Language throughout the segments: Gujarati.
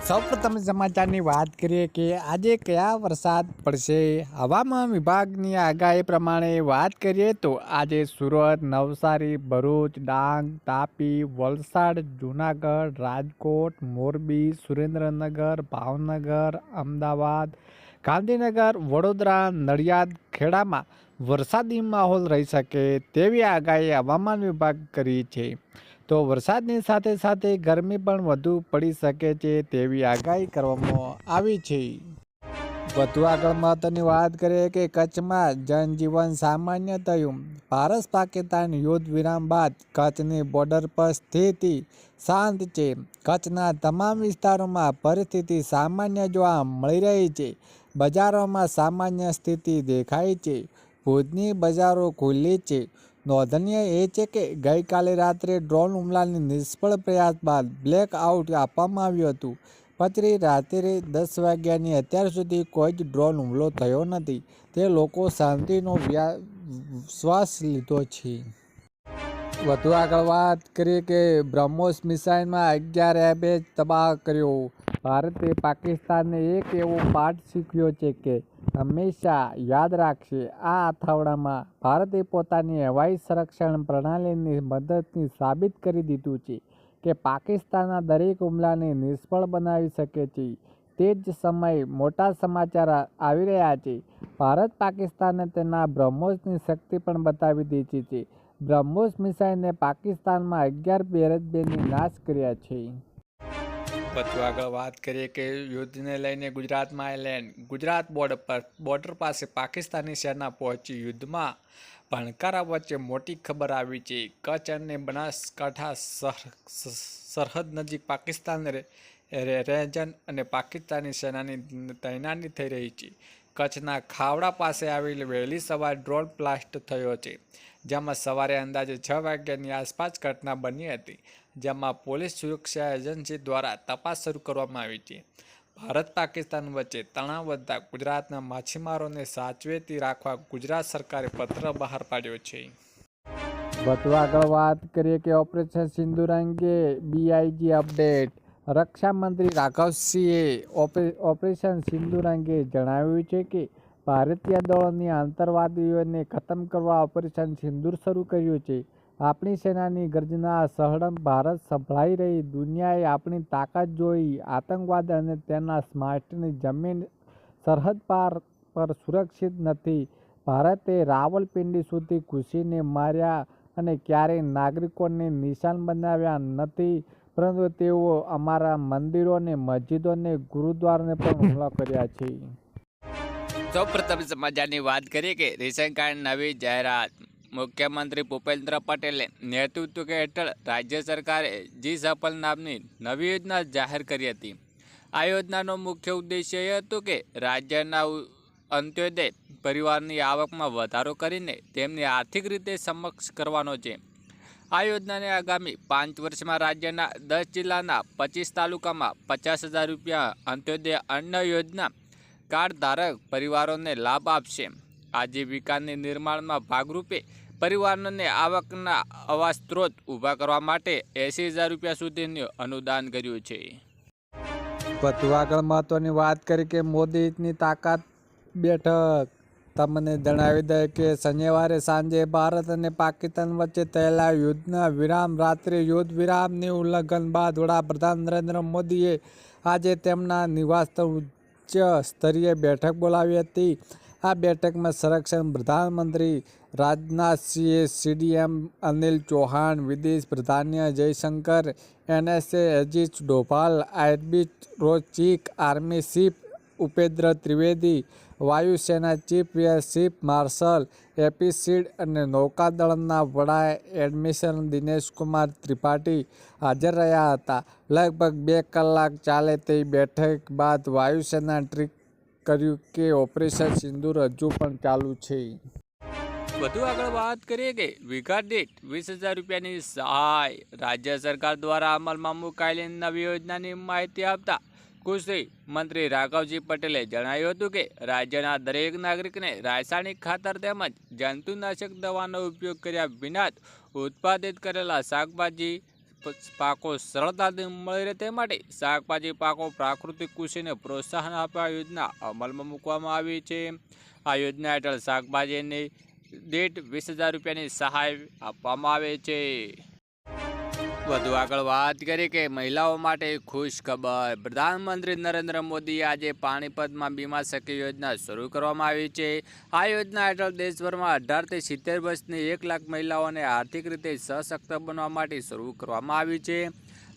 સૌપ્રથમ સમાચારની વાત કરીએ કે આજે કયા વરસાદ પડશે? હવામાન વિભાગની આગાહી પ્રમાણે વાત કરીએ તો આજે સુરત, નવસારી, ભરૂચ, ડાંગ, તાપી, વલસાડ, જૂનાગઢ, રાજકોટ, મોરબી, સુરેન્દ્રનગર, ભાવનગર, અમદાવાદ, ગાંધીનગર, વડોદરા, નડિયાદ, ખેડામાં વરસાદી માહોલ રહી શકે તેવી આગાહી હવામાન વિભાગ કરી છે. તો વરસાદની સાથે સાથે ગરમી પણ વધુ પડી શકે છે તેવી આગાહી કરવામાં આવી છે. વધુ આગળ મહત્વની વાત કરીએ કે કચ્છમાં જનજીવન સામાન્ય થયું. ભારત પાકિસ્તાન યુદ્ધ વિરામ બાદ કચ્છની બોર્ડર પર સ્થિતિ શાંત છે. કચ્છના તમામ વિસ્તારોમાં પરિસ્થિતિ સામાન્ય જોવા મળી રહી છે. બજારોમાં સામાન્ય સ્થિતિ દેખાય છે. ભુજની બજારો ખુલ્લી છે. નોંધનીય એ છે કે ગઈકાલે રાત્રે ડ્રોન હુમલાની નિષ્ફળ પ્રયાસ બાદ બ્લેક આઉટ આપવામાં આવ્યું હતું. પછી રાત્રે દસ વાગ્યાની અત્યાર સુધી કોઈ જ ડ્રોન હુમલો થયો નથી. તે લોકો શાંતિનો શ્વાસ લીધો છે. વધુ આગળ વાત કરીએ કે બ્રહ્મોસ મિસાઇલમાં અગિયાર એબેજ તબાહ કર્યો. ભારતે પાકિસ્તાનને એક એવો પાઠ શીખ્યો છે કે હંમેશા યાદ રાખશે. આ અથાવડામાં ભારતે પોતાની હવાઈ સંરક્ષણ પ્રણાલીની મદદથી સાબિત કરી દીધું છે કે પાકિસ્તાનના દરેક હુમલાને નિષ્ફળ બનાવી શકે છે. તે જ સમયે મોટા સમાચાર આવી રહ્યા છે. ભારત પાકિસ્તાને તેના બ્રહ્મોસની શક્તિ પણ બતાવી દીધી છે બ્રહ્મોસ મિસાઇલને પાકિસ્તાનમાં અગિયાર બેરજબેની નાશ કર્યા છે. વધુ આગળ વાત કરીએ કે યુદ્ધને લઈને ગુજરાતમાં એલેન્ડ ગુજરાત બોર્ડર પર બોર્ડર પાસે પાકિસ્તાની સેના પહોંચી યુદ્ધમાં. ભણકારા વચ્ચે મોટી ખબર આવી છે. કચ્છ અને બનાસકાંઠા સર- સરહદ નજીક પાકિસ્તાન રે- રે- રેન્જન અને પાકિસ્તાની સેનાની તૈનાતી થઈ રહી છે. કચ્છના ખાવડા પાસે આવેલ વહેલી સવારે ડ્રોન બ્લાસ્ટ થયો છે, જેમાં સવારે અંદાજે છ વાગ્યાની આસપાસ ઘટના બની હતી. જેમાં પોલીસ સુરક્ષા એજન્સી દ્વારા તપાસ શરૂ કરવામાં આવી છે ભારત પાકિસ્તાન વચ્ચે તણાવ વધતા ગુજરાતના માછીમારોને સાચવેતી રાખવા ગુજરાત સરકારે પત્ર બહાર પાડ્યો છે. વધુ આગળ વાત કરીએ કે ઓપરેશન સિંદુર અંગે બીઆઈજી અપડેટ. રક્ષામંત્રી રાઘવસિંહે ઓપરે- ઓપરેશન સિંદુર અંગે જણાવ્યું છે કે ભારતીય દળોની આતંકવાદીઓને ખતમ કરવા ઓપરેશન સિંદુર શરૂ કર્યું છે. આપણી સેનાની ગર્જના સહડમ ભારત સંભળાઈ રહી. દુનિયાએ આપણી તાકાત જોઈ, આતંકવાદ અને તેના સ્માર્ટની જમીન સરહદ પાર પર સુરક્ષિત નથી. ભારતે રાવલપિંડી સુધી ઘૂસીને માર્યા અને ક્યારેય નાગરિકોને નિશાન બનાવ્યા નથી, પરંતુ તેઓ અમારા મંદિરોને, મસ્જિદોને, ગુરુદ્વારને પણ હુમલા કર્યા છે. સૌ પ્રથમ સમાચારની વાત કરીએ કે રેશન કાર્ડ નવી જાહેરાત મુખ્યમંત્રી ભૂપેન્દ્ર પટેલે નેતૃત્વ હેઠળ રાજ્ય સરકારે જી સફલ નામની નવી યોજના જાહેર કરી હતી. આ યોજનાનો મુખ્ય ઉદ્દેશ્ય એ હતો કે રાજ્યના અંત્યોદય પરિવારની આવકમાં વધારો કરીને તેમને આર્થિક રીતે સમક્ષ કરવાનો છે. આ યોજનાને આગામી પાંચ વર્ષમાં રાજ્યના દસ જિલ્લાના પચીસ તાલુકામાં પચાસ હજાર રૂપિયા અંત્યોદય અન્ન યોજના કાર્ડ ધારક પરિવારોને લાભ આપશે. આજીવિકાની નિર્માણમાં ભાગરૂપે પરિવારોને આવકના આવા સ્ત્રોત ઊભા કરવા માટે એંસી રૂપિયા સુધીનું અનુદાન કર્યું છે. વધુ મહત્વની વાત કરી કે મોદીની તાકાત બેઠક. તમને જણાવી દે કે શનિવારે સાંજે ભારત અને પાકિસ્તાન વચ્ચે થયેલા યુદ્ધના વિરામ, રાત્રે યુદ્ધ વિરામની ઉલ્લંઘન બાદ વડાપ્રધાન નરેન્દ્ર મોદીએ આજે તેમના નિવાસ ઉચ્ચ સ્તરીય બેઠક બોલાવી હતી. આ બેઠકમાં સંરક્ષણ પ્રધાનમંત્રી રાજનાથસિંહે સીડીએમ અનિલ ચૌહાણ, વિદેશ પ્રધાન્ય જયશંકર, એનએસએ અજીત ડોભાલ આઈબી રોજ chief army chief Upendra Trivedi, વાયુસેના ચીફ એર ચીફ માર્શલ એપીસીડ અને નૌકાદળના વડા એડમિશન દિનેશ કુમાર ત્રિપાઠી હાજર રહ્યા હતા. લગભગ બે કલાક ચાલે તે બેઠક બાદ વાયુસેના ટ્રીક કર્યું કે ઓપરેશન સિંદૂર હજુ પણ ચાલુ છે. વધુ આગળ વાત કરીએ કે વીઘા દીઠ વીસ હજાર રૂપિયાની સહાય રાજ્ય સરકાર દ્વારા અમલમાં મુકાયેલી નવી યોજનાની માહિતી આપતા કૃષિ મંત્રી રાઘવજી પટેલે જણાવ્યું હતું કે રાજ્યના દરેક નાગરિકને રાસાયણિક ખાતર તેમજ જંતુનાશક દવાનો ઉપયોગ કર્યા વિના ઉત્પાદિત કરેલા શાકભાજી પાકો સરળતાથી મળી રહે તે માટે શાકભાજી પાકો પ્રાકૃતિક કૃષિને પ્રોત્સાહન આપવા યોજના અમલમાં મૂકવામાં આવી છે. આ યોજના હેઠળ શાકભાજીની દીઠ વીસ હજાર રૂપિયાની સહાય આપવામાં આવે છે. વધુ આગળ વાત કરી કે મહિલાઓ માટે ખુશ ખબર. પ્રધાનમંત્રી નરેન્દ્ર મોદીએ આજે પાણીપતમાં બીમા સખી યોજના શરૂ કરવામાં આવી છે. આ યોજના હેઠળ દેશભરમાં અઢારથી સિત્તેર વર્ષની એક લાખ મહિલાઓને આર્થિક રીતે સશક્ત બનવા માટે શરૂ કરવામાં આવી છે.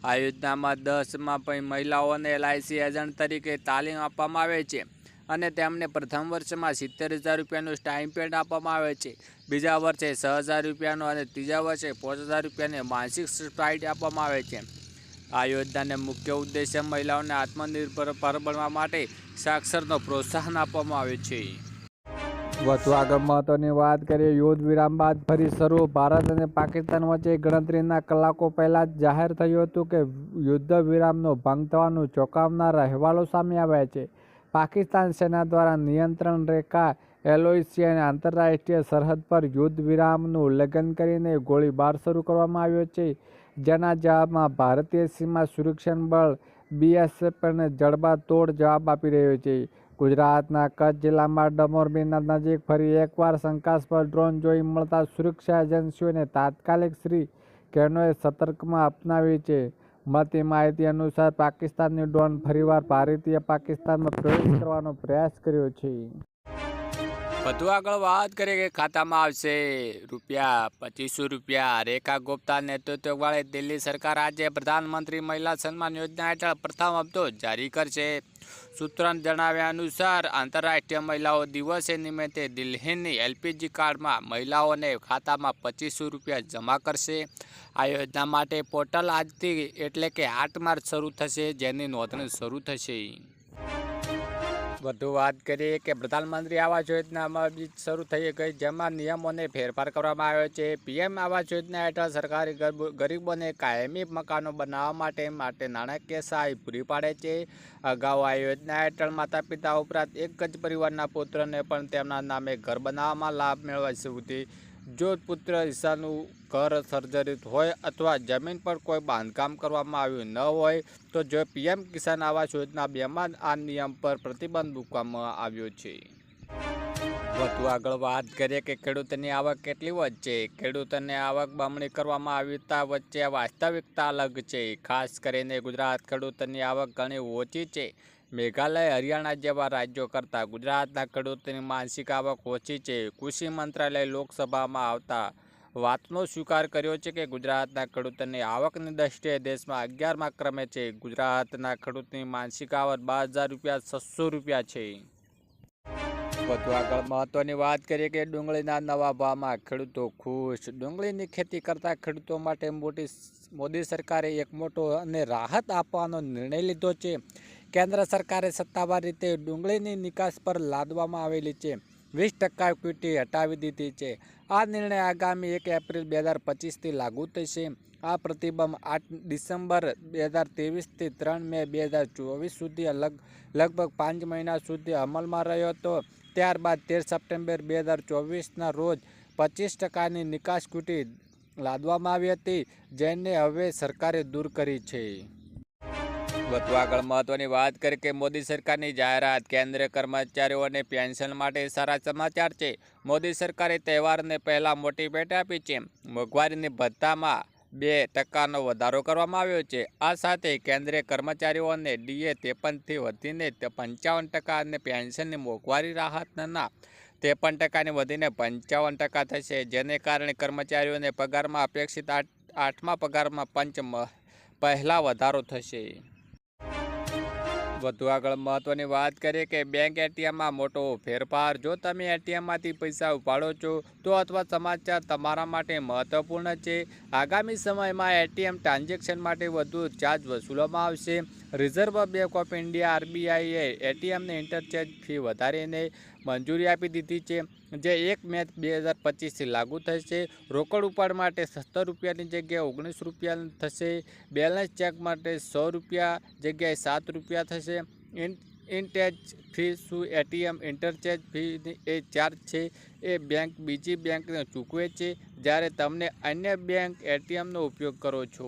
આ યોજનામાં દસમાં પણ મહિલાઓને એલઆઈસી એજન્ટ તરીકે તાલીમ આપવામાં આવે છે. અને તેમને પ્રથમ વર્ષમાં સિત્તેર હજાર રૂપિયાનું સ્ટાઇપેન્ડ આપવામાં આવે છે. બીજા વર્ષે છ હજાર રૂપિયાનો અને ત્રીજા વર્ષે પાંચ હજાર રૂપિયાની માનસિક સ્ટાઇટ આપવામાં આવે છે. આ યોજનાને મુખ્ય ઉદ્દેશ્ય મહિલાઓને આત્મનિર્ભર પર બનવા માટે સાક્ષરનો પ્રોત્સાહન આપવામાં આવે છે. વધુ આગળ મહત્વની વાત કરીએ, યુદ્ધ વિરામ બાદ ફરી શરૂ. ભારત અને પાકિસ્તાન વચ્ચે ગણતરીના કલાકો પહેલાં જ જાહેર થયું હતું કે યુદ્ધ વિરામનો ભંગ થવાનું ચોંકાવનાર અહેવાલો સામે આવ્યા છે. પાકિસ્તાન સેના દ્વારા નિયંત્રણ રેખા એલઓસી અને આંતરરાષ્ટ્રીય સરહદ પર યુદ્ધ વિરામનું ઉલ્લંઘન કરીને ગોળીબાર શરૂ કરવામાં આવ્યો છે, જેના જવાબમાં ભારતીય સીમા સુરક્ષણ બળ બીએસએફ અને જડબાતોડ જવાબ આપી રહ્યો છે. ગુજરાતના કચ્છ જિલ્લામાં ડમોરબીના નજીક ફરી એકવાર શંકાસ્પદ ડ્રોન જોઈ મળતા સુરક્ષા એજન્સીઓને તાત્કાલિક શ્રી કેનોએ સતર્કમાં અપનાવી છે. મળતી માહિતી અનુસાર પાકિસ્તાનની ડ્રોન ફરીવાર ભારતીય પાકિસ્તાનમાં પ્રવેશ કરવાનો પ્રયાસ કર્યો છે. વધુ આગળ વાત કરીએ કે ખાતામાં આવશે. રૂપિયા પચીસો રૂપિયા. રેખા ગુપ્તા નેતૃત્વવાળી દિલ્હી સરકાર આજે પ્રધાનમંત્રી મહિલા સન્માન યોજના હેઠળ પ્રથમ હપ્તો જારી કરશે. સૂત્રોના જણાવ્યા અનુસાર, આંતરરાષ્ટ્રીય મહિલાઓ દિવસે નિમિત્તે દિલ્હીની એલપીજી કાર્ડમાં મહિલાઓને ખાતામાં પચીસો રૂપિયા જમા કરશે. આ યોજના માટે પોર્ટલ આજથી એટલે કે આઠ માર્ચ શરૂ થશે, જેની નોંધણી શરૂ થશે. વધુ વાત કરીએ કે પ્રધાનમંત્રી આવાસ યોજનામાં બી શરૂ થઈ ગઈ, જેમાં નિયમોને ફેરફાર કરવામાં આવ્યો છે. પીએમ આવાસ યોજના હેઠળ સરકારી ગરબ- ગરીબોને કાયમી મકાનો બનાવવા માટે માટે નાણાકીય સહાય પૂરી પાડે છે. અગાઉ આ યોજના હેઠળ માતા પિતા ઉપરાંત એક જ પરિવારના પુત્રને પણ તેમના નામે ઘર બનાવવામાં લાભ મેળવવા સુધી જો હિસ્સાનું ઘર સર્જરિત હોય અથવા જમીન પર કોઈ બાંધકામ કરવામાં આવ્યું ન હોય, તો જો પીએમ કિસાન આવાસ યોજના બેમાં આ નિયમ પર પ્રતિબંધ મૂકવામાં આવ્યો છે. વધુ આગળ વાત કરીએ કે ખેડૂતની આવક કેટલી વચ્ચે ખેડૂતોની આવક બમણી કરવામાં આવતા વચ્ચે વાસ્તવિકતા અલગ છે. ખાસ કરીને ગુજરાત ખેડૂતોની આવક ઘણી ઓછી છે. મેઘાલય, હરિયાણા જેવા રાજ્યો કરતાં ગુજરાતના ખેડૂતોની માનસિક આવક ઓછી છે. કૃષિ મંત્રાલય લોકસભામાં આવતા વાતનો સ્વીકાર કર્યો છે કે ગુજરાતના ખેડૂતોની આવકની દ્રષ્ટિએ દેશમાં અગિયારમાં ક્રમે છે. ગુજરાતના ખેડૂતની માનસિક આવક બાર રૂપિયા, છસો રૂપિયા છે. વધુ આગળ મહત્વની વાત કરીએ કે ડુંગળીના નવા ભાવમાં ખેડૂતો ખુશ. ડુંગળીની ખેતી કરતા ખેડૂતો માટે મોટી મોદી સરકારે એક મોટો અને રાહત આપવાનો નિર્ણય લીધો છે. કેન્દ્ર સરકારે સત્તાવાર રીતે ડુંગળીની નિકાસ પર લાદવામાં આવેલી છે. વીસ ટકા ક્વિટી હટાવી દીધી છે. આ નિર્ણય આગામી એક એપ્રિલ બે હજાર પચીસથી લાગુ થશે. આ પ્રતિબંધ આઠ ડિસેમ્બર બે હજાર ત્રેવીસથી ત્રણ મે બે હજાર ચોવીસ સુધી લગ લગભગ પાંચ મહિના સુધી અમલમાં રહ્યો હતો. ત્યારબાદ તેર સપ્ટેમ્બર બે હજાર ચોવીસના રોજ પચીસ ટકાની નિકાસ ક્વિટી લાદવામાં આવી હતી, જેને હવે સરકારે દૂર કરી છે. વધુ આગળ મહત્વની વાત કરી કે મોદી સરકારની જાહેરાત કેન્દ્રીય કર્મચારીઓને પેન્શન માટે સારા સમાચાર છે. મોદી સરકારે તહેવારને પહેલાં મોટી ભેટ આપી છે. મોંઘવારીની ભથ્થામાં બે ટકાનો વધારો કરવામાં આવ્યો છે. આ સાથે કેન્દ્રીય કર્મચારીઓને ડીએ ત્રેપનથી વધીને પંચાવન ટકા અને પેન્શનની મોંઘવારી રાહતના ત્રેપન ટકાની વધીને પંચાવન ટકા થશે, જેને કારણે કર્મચારીઓને પગારમાં અપેક્ષિત આઠ આઠમા પગારમાં પંચ પહેલા વધારો થશે. વધુ આગળ મહત્વની વાત કરીએ કે બેંક એટીએમમાં મોટો ફેરફાર, જો તમે એટીએમમાંથી પૈસા ઉપાડો છો, તો અથવા સમાચાર તમારા માટે મહત્વપૂર્ણ છે. આગામી સમયમાં એટીએમ ટ્રાન્ઝેક્શન માટે વધુ ચાર્જ વસૂલવામાં આવશે. રિઝર્વ બેંક ઓફ ઇન્ડિયા આરબીઆઈએ એટીએમને ઇન્ટરચેન્જ ફી વધારીને મંજૂરી આપી દીધી છે, જે એક મેચ બે હજાર પચીસથી લાગુ થશે. રોકડ ઉપાડ માટે સત્તર રૂપિયાની જગ્યાએ ઓગણીસ રૂપિયા થશે. બેલેન્સ ચેક માટે સો રૂપિયા જગ્યાએ સાત રૂપિયા થશે. ઇન્ટેચ ફી શું? એટીએમ ઇન્ટરચેન્જ ફી એ ચાર્જ છે. એ બેંક બીજી બેંકને ચૂકવે છે. જ્યારે તમને અન્ય બેંક એટીએમનો ઉપયોગ કરો છો.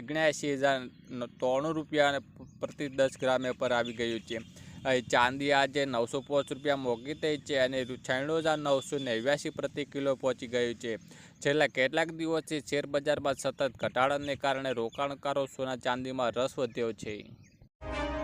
ઓગણ્યાસી હજાર ત્રણું રૂપિયા પ્રતિ દસ ગ્રામે પર આવી ગયું છે. ચાંદી આજે નવસો પાંચ રૂપિયા મોંઘી થઈ છે અને છાણું હજાર નવસો નેવ્યાસી પ્રતિ કિલો પહોંચી ગયું છે. છેલ્લા કેટલાક દિવસથી શેરબજારમાં સતત ઘટાડાને કારણે રોકાણકારો સોના ચાંદીમાં રસ વધ્યો છે.